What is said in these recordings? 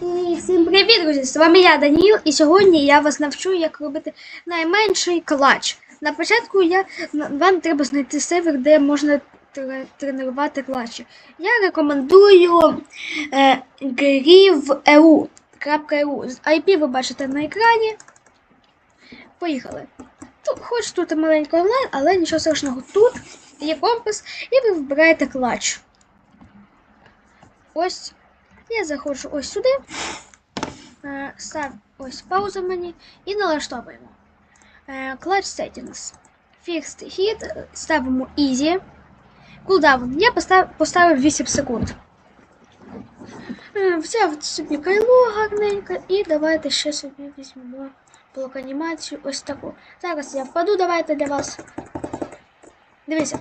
Всім привіт, друзі! З вами я, Даніл, і сьогодні я вас навчу, як робити найменший клач. На початку я, вам треба знайти сервер, де можна тре- тренувати клачі. Я рекомендую е, griv.eu. IP ви бачите на екрані. Поїхали. Тут, хоч тут маленький онлайн, але нічого страшного. Тут є компас, і ви вибираєте клач. Ось я заходжу ось сюди, е, став ось пауза мені і налаштовуємо. Е, Clutch Settings. Fixed Hit, е, ставимо Easy. Cooldown. Я постав, поставив 8 секунд. Е, Взяв собі кайло гарненько і давайте ще собі візьмемо блок анімацію ось таку. Зараз я впаду, давайте для вас. Дивіться.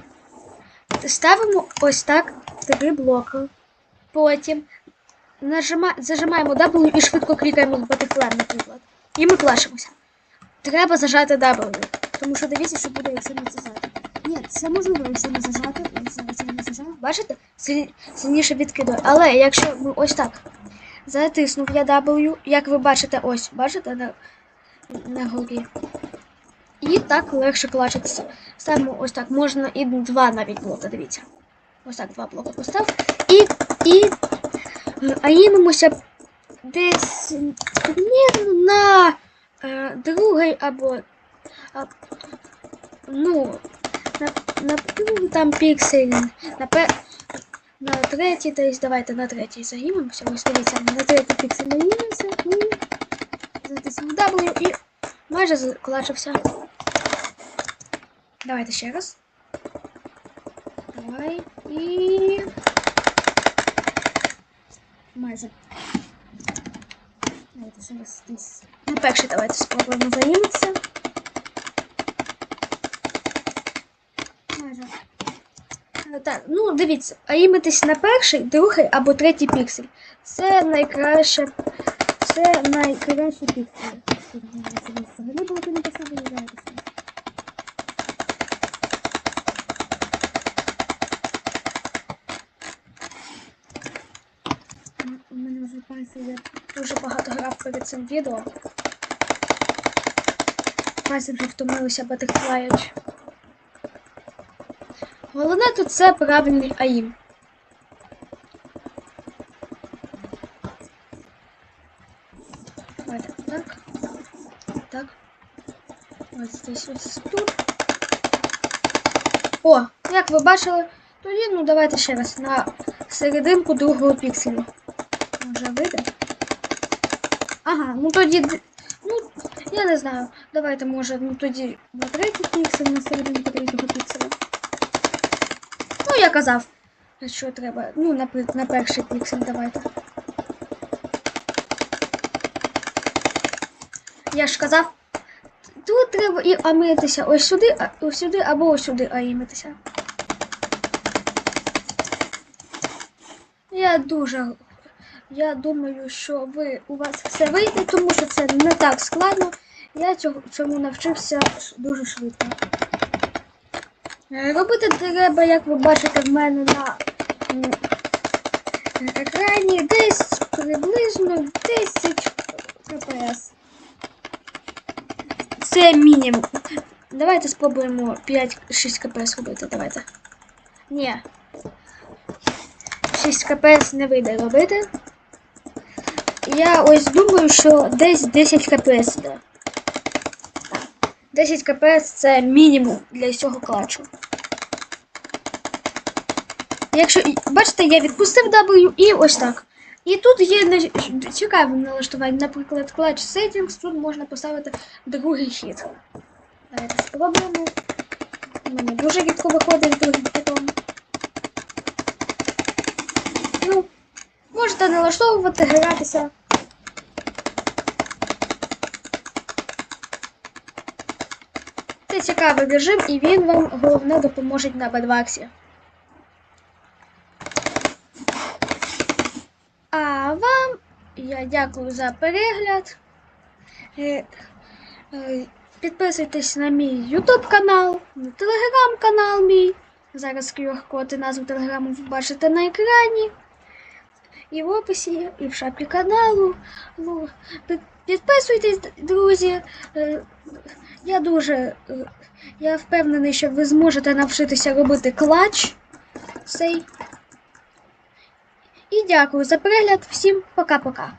Ставимо ось так три блоки. Потім Нажима... зажимаємо W і швидко клікаємо в Battlefly, наприклад. І ми клашимося. Треба зажати W. Тому що дивіться, що буде, якщо не зажати. Ні, це можливо, якщо не зажати. Зараз я не зажав. Бачите? Силь... Сильніше відкидує. Але якщо ми ось так затиснув я W, як ви бачите, ось, бачите на, на горі. І так легше клачитися. Ставимо ось так, можна і два навіть блоки, дивіться. Ось так два блоки постав. І, і аїмимося десь примірно на е, другий або а, ну, на, на другий там піксель, на, пе, на третій десь, давайте на третій загімемося. Ось дивіться, на третій піксель наїмемося і затиснув W і майже заклачився. Давайте ще раз. Давай і. Майже. Давайте зараз десь. На перший давайте спробуємо заїмитися. Майже. Е, Так, ну дивіться, а їмитись на перший, другий або третій піксель. Це найкраще. Це найкраще піксель. Взагалі було не поставили зараз. У вже я дуже багато грав перед цим відео. Пальці вже втомилися батерфлаючи. Головне тут це правильний аїм. Давайте так. Так. Ось здесь ось тут. О, як ви бачили, тоді, ну давайте ще раз на серединку другого пікселю. Може вийде? Ага, ну тоді. Ну, я не знаю. Давайте, може, ну тоді на третій піксель, на серединку третього пікселя. Ну, я казав, що треба. Ну, на, на перший піксель давайте. Я ж казав, тут треба і амитися ось сюди, ось сюди або ось сюди аїмитися. Я дуже. Я думаю, що ви у вас все вийде, тому що це не так складно. Я цього цьому навчився дуже швидко. Е, Робити треба, як ви бачите, в мене на екрані десь приблизно 10 кпс. Це мінімум. Давайте спробуємо 5-6 кпс робити. Давайте. Ні. 6 кпс не вийде робити. Я ось думаю, що десь 10 кпс йде. 10 кпс це мінімум для цього клачу. Якщо бачите, я відпустив W і ось так. І тут є цікаве налаштування. Наприклад, клач settings, тут можна поставити другий хід. Давайте спробуємо. У мене дуже рідко виходить другим хітом. Ну, можете налаштовувати, гратися. Це цікавий режим, і він вам головне допоможе на бедваксі. А вам я дякую за перегляд. Е, е, Підписуйтесь на мій YouTube канал, на телеграм канал мій. Зараз QR-код і назву телеграму ви бачите на екрані. І в описі, і в шапці каналу. Ну, підписуйтесь, друзі. Е, Я дуже. е, Я впевнений, що ви зможете навчитися робити клач цей. І дякую за перегляд. Всім пока-пока.